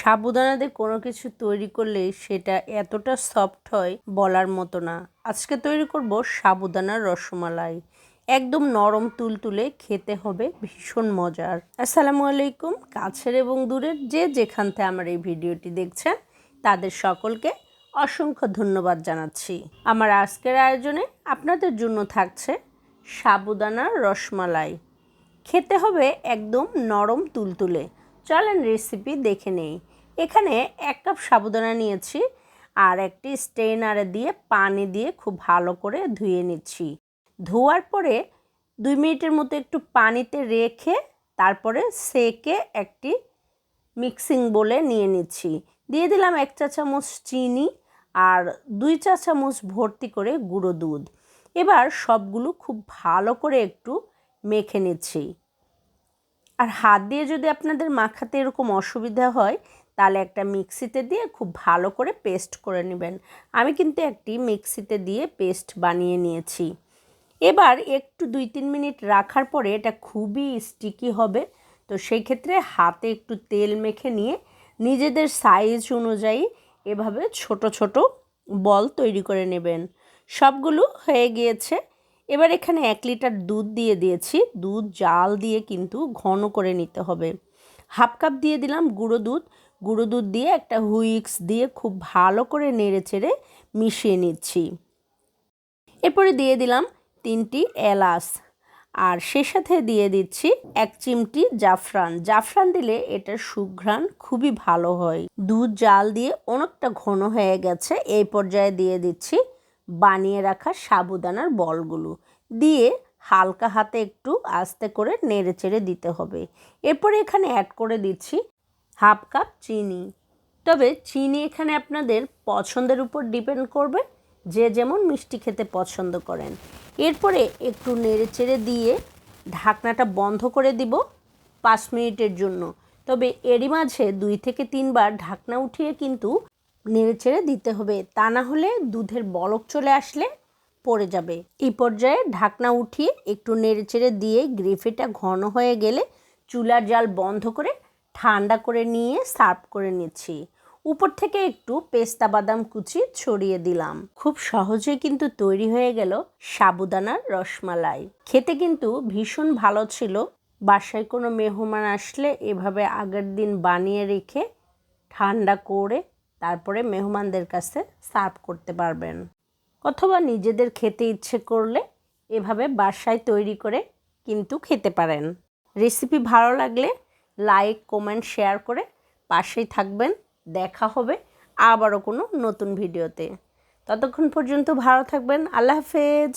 সাবুদানাতে কোনো কিছু তৈরি করলে সেটা এতটা সফট হয় বলার মতো না। আজকে তৈরি করব সাবুদানার রসমালাই। একদম নরম তুলতুলে খেতে হবে, ভীষণ মজার। আসসালামু আলাইকুম, কাছের এবং দূরের যে যেখান থেকে আমার এই ভিডিওটি দেখছেন, তাদের সকলকে অসংখ্য ধন্যবাদ জানাচ্ছি। আমার আজকের আয়োজনে আপনাদের জন্য থাকছে সাবুদানার রসমালাই। খেতে হবে একদম নরম তুলতুলে। চলেন রেসিপি দেখে নেই। এখানে এক কাপ সাবুদানা নিয়েছি আর একটি স্টেনারে দিয়ে পানি দিয়ে খুব ভালো করে ধুয়ে নিচ্ছি। ধোয়ার পরে দুই মিনিটের মতো একটু পানিতে রেখে তারপরে সেকে একটি মিক্সিং বলে নিয়ে নিচ্ছি। দিয়ে দিলাম এক চা চামচ চিনি আর দুই চা চামচ ভর্তি করে গুঁড়ো দুধ। এবার সবগুলো খুব ভালো করে একটু মেখে নিচ্ছি। আর হাত দিয়ে যদি আপনাদের মাখাতে এরকম অসুবিধা হয় তাহলে একটা মিক্সিতে দিয়ে খুব ভালো করে পেস্ট করে নেবেন। আমি কিন্তু একটি মিক্সিতে দিয়ে পেস্ট বানিয়ে নিয়েছি। এবার একটু দুই তিন মিনিট রাখার পরে এটা খুবই স্টিকি হবে। তো সেই ক্ষেত্রে হাতে একটু তেল মেখে নিয়ে নিজেদের সাইজ অনুযায়ী এভাবে ছোট ছোট বল তৈরি করে নেবেন। সবগুলো হয়ে গিয়েছে। এবার এখানে এক লিটার দুধ দিয়ে দিয়েছি। দুধ জাল দিয়ে কিন্তু ঘন করে নিতে হবে। হাফ কাপ দিয়ে দিলাম গুঁড়ো দুধ। গুঁড়ো দুধ দিয়ে একটা হুইক্স দিয়ে খুব ভালো করে নেড়ে চেড়ে মিশিয়ে নিচ্ছি। এরপরে দিয়ে দিলাম তিনটি এলাচ আর সে সাথে দিয়ে দিচ্ছি এক চিমটি জাফরান। জাফরান দিলে এটার সুঘ্রাণ খুবই ভালো হয়। দুধ জাল দিয়ে অনেকটা ঘন হয়ে গেছে। এই পর্যায়ে দিয়ে দিচ্ছি বানিয়ে রাখা সাবুদানার বলগুলো। দিয়ে হালকা হাতে একটু আস্তে করে নেড়ে চেড়ে দিতে হবে। এরপরে এখানে অ্যাড করে দিচ্ছি হাফ কাপ চিনি। তবে চিনি এখানে আপনাদের পছন্দের উপর ডিপেন্ড করবে, যে যেমন মিষ্টি খেতে পছন্দ করেন। এরপরে একটু নেড়ে চেড়ে দিয়ে ঢাকনাটা বন্ধ করে দিব পাঁচ মিনিটের জন্য। তবে এরই মাঝে দুই থেকে তিনবার ঢাকনা উঠিয়ে কিন্তু নেড়ে চেড়ে দিতে হবে। তা না হলে দুধের বলক চলে আসলে পড়ে যাবে। এই পর্যায়ে ঢাকনা উঠিয়ে একটু নেড়ে চেড়ে দিয়ে গ্রেভিটা ঘন হয়ে গেলে চুলার জাল বন্ধ করে ঠান্ডা করে নিয়ে সার্ভ করে নিচ্ছি। উপর থেকে একটু পেস্তা বাদাম কুচি ছড়িয়ে দিলাম। খুব সহজে কিন্তু তৈরি হয়ে গেল সাবুদানার রসমালাই। খেতে কিন্তু ভীষণ ভালো ছিল। বাসায় কোনো মেহমান আসলে এভাবে আগের দিন বানিয়ে রেখে ঠান্ডা করে তারপরে মেহমানদের কাছে সার্ভ করতে পারবেন। অথবা নিজেদের খেতে ইচ্ছে করলে এভাবে বাসায় তৈরি করে কিন্তু খেতে পারেন। রেসিপি ভালো লাগলে লাইক কমেন্ট শেয়ার করে পাশেই থাকবেন। দেখা হবে আবারও কোনো নতুন ভিডিওতে। ততক্ষণ পর্যন্ত ভালো থাকবেন। আল্লাহ হাফেজ।